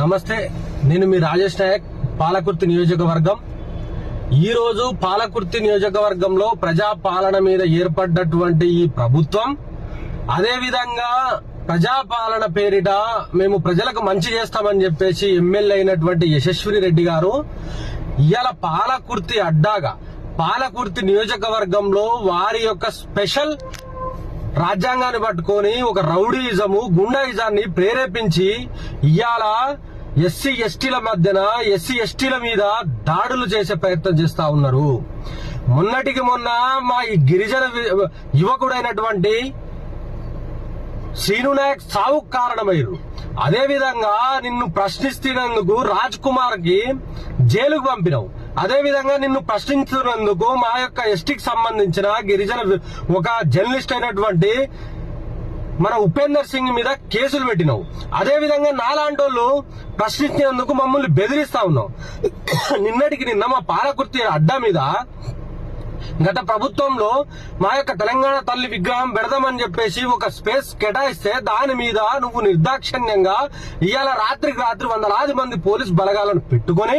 నమస్తే నేను మీ రాజేష్ నాయక్ పాలకుర్తి నియోజకవర్గం. ఈరోజు పాలకుర్తి నియోజకవర్గంలో ప్రజా పాలన మీద ఏర్పడ్డటువంటి ఈ ప్రభుత్వం అదేవిధంగా ప్రజాపాలన పేరిట మేము ప్రజలకు మంచి చేస్తామని చెప్పేసి ఎమ్మెల్యే అయినటువంటి యశస్విని రెడ్డి గారు ఇవాళ పాలకుర్తి అడ్డాగా పాలకుర్తి నియోజకవర్గంలో వారి యొక్క స్పెషల్ రాజ్యాంగాన్ని పట్టుకొని ఒక రౌడీయిజము గుండాయిజాన్ని ప్రేరేపించి ఇవాళ ఎస్సీ ఎస్టీల మధ్యన ఎస్సీ ఎస్టీల మీద దాడులు చేసే ప్రయత్నం చేస్తా ఉన్నారు. మొన్నటికి మొన్న మా ఈ గిరిజన యువకుడైనటువంటి శ్రీను నాయక్ సావుకు కారణమయ్యారు. అదే విధంగా నిన్ను ప్రశ్నిస్తున్నందుకు రాజ్ కుమార్కి జైలుకు పంపినావు. అదే విధంగా నిన్ను ప్రశ్నించినందుకు మా యొక్క ఎస్టీకి సంబంధించిన గిరిజన ఒక జర్నలిస్ట్ అయినటువంటి మన ఉపేందర్ సింగ్ మీద కేసులు పెట్టినావు. అదే విధంగా నాలాంటోళ్ళు ప్రశ్నించినందుకు మమ్మల్ని బెదిరిస్తా ఉన్నావు నిన్నటికి నిన్న మా పాలకుర్తి అడ్డా మీద గత ప్రభుత్వంలో మా యొక్క తెలంగాణ తల్లి విగ్రహం పెడదామని చెప్పేసి ఒక స్పేస్ కేటాయిస్తే దాని మీద నువ్వు నిర్దాక్షిణ్యంగా ఇవాళ రాత్రికి రాత్రి వందలాది మంది పోలీస్ బలగాలను పెట్టుకొని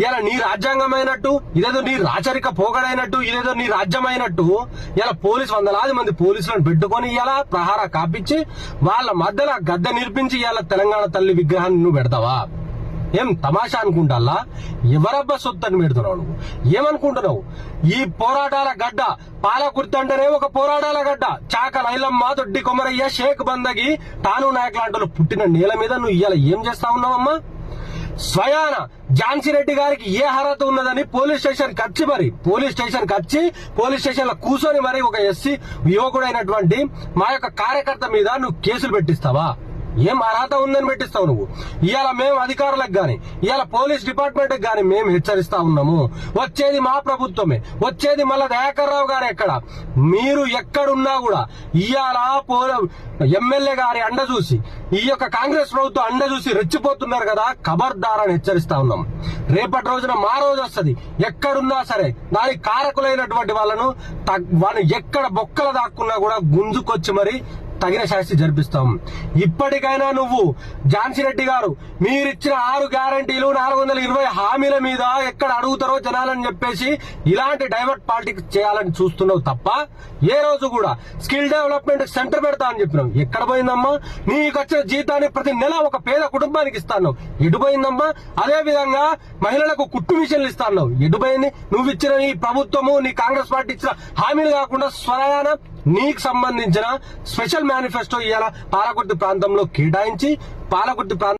ఇలా నీ రాజ్యాంగమైనట్టు ఇదేదో నీ రాచరిక పోగడైనట్టు ఇదేదో నీ రాజ్యమైనట్టు ఇలా పోలీస్ వందలాది మంది పోలీసులను పెట్టుకొని ఇలా ప్రహార కాపించి వాళ్ళ మధ్యలో గద్దె నిర్పించి ఇలా తెలంగాణ తల్లి విగ్రహాన్ని నువ్వు పెడతావా? ఏం తమాషా అనుకుంటాలా ఎవరబ్బా సొత్తు అని పెడుతున్నావు నువ్వు? ఏమనుకుంటున్నావు? ఈ పోరాటాల గడ్డ పాలకుర్తి అంటేనే ఒక పోరాటాల గడ్డ. చాక లైలమ్మ దొడ్డి కొమరయ్య షేక్ బందగి తాను నాయక్ లాంటి పుట్టిన నేల మీద నువ్వు ఇవాళ ఏం చేస్తా ఉన్నావమ్మా? స్వయాన ఝాన్సీ రెడ్డి గారికి ఏ అర్హత ఉన్నదని పోలీస్ స్టేషన్ కచ్చి మరి. పోలీస్ స్టేషన్ కచ్చి పోలీస్ స్టేషన్లో కూర్చొని మరి ఒక ఎస్సీ యువకుడైనటువంటి మా యొక్క కార్యకర్త మీద నువ్వు కేసులు పెట్టిస్తావా? ఏం అర్హత ఉందని పెట్టిస్తావు నువ్వు? ఇవాళ మేము అధికారులకు గాని ఇవాళ పోలీస్ డిపార్ట్మెంట్ గాని మేము హెచ్చరిస్తా ఉన్నాము. వచ్చేది మా ప్రభుత్వమే. వచ్చేది మళ్ళా దయాకర్ రావు గారు ఎక్కడ? మీరు ఎక్కడున్నా కూడా ఇవాళ పో- ఎమ్మెల్యే గారి అండ చూసి ఈ యొక్క కాంగ్రెస్ ప్రభుత్వం అండ చూసి రెచ్చిపోతున్నారు కదా ఖబర్దార్ అని హెచ్చరిస్తా ఉన్నాం. రేపటి రోజున మా రోజు వస్తుంది. ఎక్కడున్నా సరే దానికి కారకులైనటువంటి వాళ్ళను తగ్- వాళ్ళు ఎక్కడ బొక్కలు దాక్కున్నా కూడా గుంజుకొచ్చి మరి తగిన శాస్తి జరిపిస్తాం. ఇప్పటికైనా నువ్వు ఝాన్సీ రెడ్డి గారు మీరిచ్చిన ఆరు గ్యారంటీలు నాలుగు వందల ఇరవై హామీల మీద ఎక్కడ అడుగుతారో జనాలని చెప్పేసి ఇలాంటి డైవర్ట్ పాలిటిక్స్ చేయాలని చూస్తున్నావు తప్ప ఏ రోజు కూడా స్కిల్ డెవలప్మెంట్ సెంటర్ పెడతా అని చెప్పినావు. ఎక్కడ పోయిందమ్మా? నీకు వచ్చిన జీతాన్ని ప్రతి నెల ఒక పేద కుటుంబానికి ఇస్తాను ఎటు పోయిందమ్మా? అదే విధంగా మహిళలకు కుట్టు మిషన్లు ఇస్తాను ఎటు పోయింది? నువ్వు ఇచ్చిన నీ ప్రభుత్వము నీ కాంగ్రెస్ పార్టీ ఇచ్చిన హామీలు కాకుండా స్వయాన నీకు సంబంధించిన స్పెషల్ మేనిఫెస్టో ఇవాళ పాలకుర్తి ప్రాంతంలో కేటాయించి పాలకుర్తి ప్రాంతం